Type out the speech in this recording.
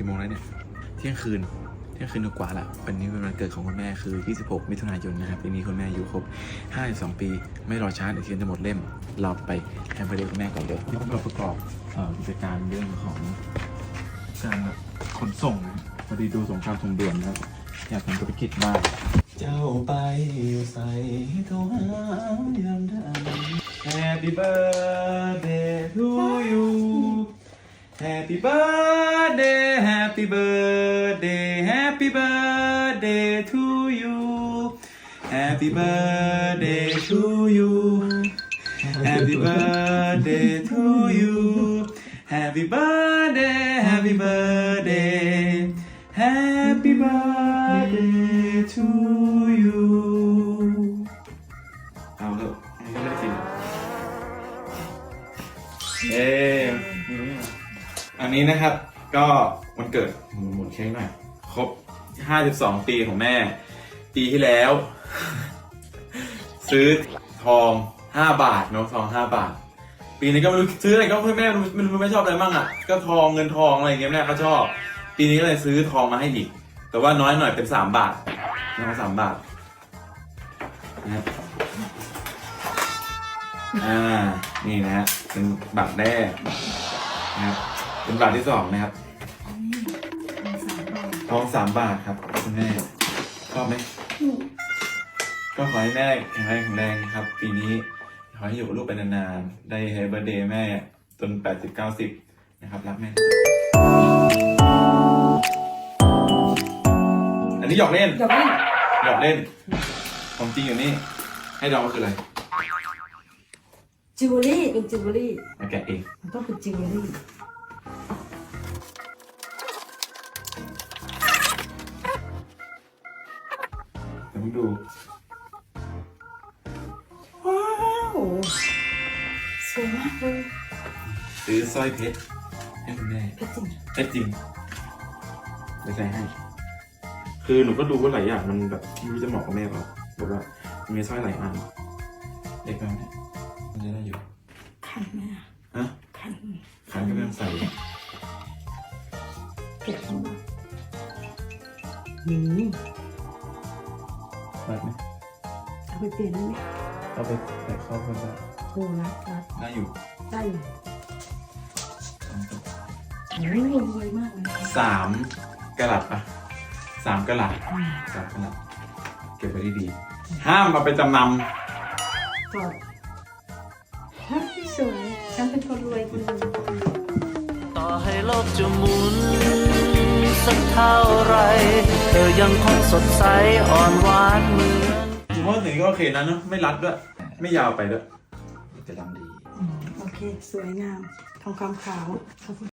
กี่โมงแล้วเนี่ย เที่ยงคืน เที่ยงคืนกว่าละวันนี้เป็นวันเกิดของคุณแม่คือ 26 มิถุนายนนะครับ ปีนี้คุณแม่อายุครบ 52 ปี ไม่รอช้าเดี๋ยวเทียนจะหมดเล่ม เราไปแฮมเบอร์เดย์คุณแม่ก่อนเลยนี่เราประกอบเอ่อกิจการเรื่องของการแบบขนส่งนะพอดีดูสงครามทางด่วนนะครับ อยากทำธุรกิจมากเจ้าไปอยู่ใส่โทรหายามใด Happy birthday to you Happy birthday Happy birthday Happy birthday to you Happy birthday to you Happy birthday to you Happy birthday Happy birthday Happy birthday to you เอาเถอะอันนี้ไม่ได้กิเอ๊ะอันนี้นะครับ ก็วันเกิดหมุนหมุนเค้กหน่อยครบ52ปีของแม่ ปีที่แล้ว ซื้อทอง5บาทเนาะทอง5บาท ปีนี้ก็ไม่รู้ซื้ออะไรก็ไม่อแม่ไม่รู้ไม่ชอบอะไรบ้างอะก็ทองเงินทองอะไรอย่างเงี้ยแม่ก็ชอบ ปีนี้ก็เลยซื้อทองมาให้อีก แต่ว่าน้อยหน่อยเป็น3บาทนะครับสามบาทนะครับอ่า นี่นะเป็นบาทแรกนะครับ เป็นบาทที่สองนะครับทองสามบาทครับคุณแม่ชอบไหมก็ขอให้แม่แข็งแรงแข็งแรงครับ ปีนี้ขอให้อยู่กับลูกไปนานๆได้เฮเบอร์เดย์แม่จนแปดสิบเก้าสิบนะครับรักแม่ที่สุดอันนี้หยอกเล่นเดี๋ยวไม่หยอกเล่นของจริงอยู่นี่ ให้เดาว่าคืออะไรจิวเวลรี่เป็นจิวเวลรี่มาแกะเองมันต้องเป็นจิวเวลรี่ เดี๋ยวมึงดู ว้าวสวยมากเลยซื้อสร้อยเพชรให้คุณแม่เพชรจริงเพชรจริงเดี๋ยวใส่ให้ คือหนูก็ดูว่าหลายอย่างมันแบบไม่รู้จะเหมาะกับแม่เปล่าแบบว่ามันมีสร้อยหลายอันเล็กไปไหมมันจะได้อยู่ขันไหมอะฮะขันขันก็ไม่ต้องใส่เก็บของมาอืม รัดไหมเอาไปเปลี่ยนได้ไหมเอาไปใส่เข้ากันได้โอ้รัดรัดได้อยู่ได้อยู่สองตัวโอ้รวยมากเลยสามกะลัดปะสามกะลัดอืมสามกะลัดเก็บไว้ดีๆห้ามมาไปจำนกอดฮะพี่สวยฉันเป็นคนรวยคนหนึงต่อให้โลกจะหมุนสักเท่าไร เธอยังคงสดใสอ่อนหวานเหมือนำผมว่าสีนี้ก็โอเคนะเนอะไม่รัดด้วย ไม่ยาวไปด้วยจะดำดีอืมโอเค สวยงาม ทองคำขาว ขอบคุณ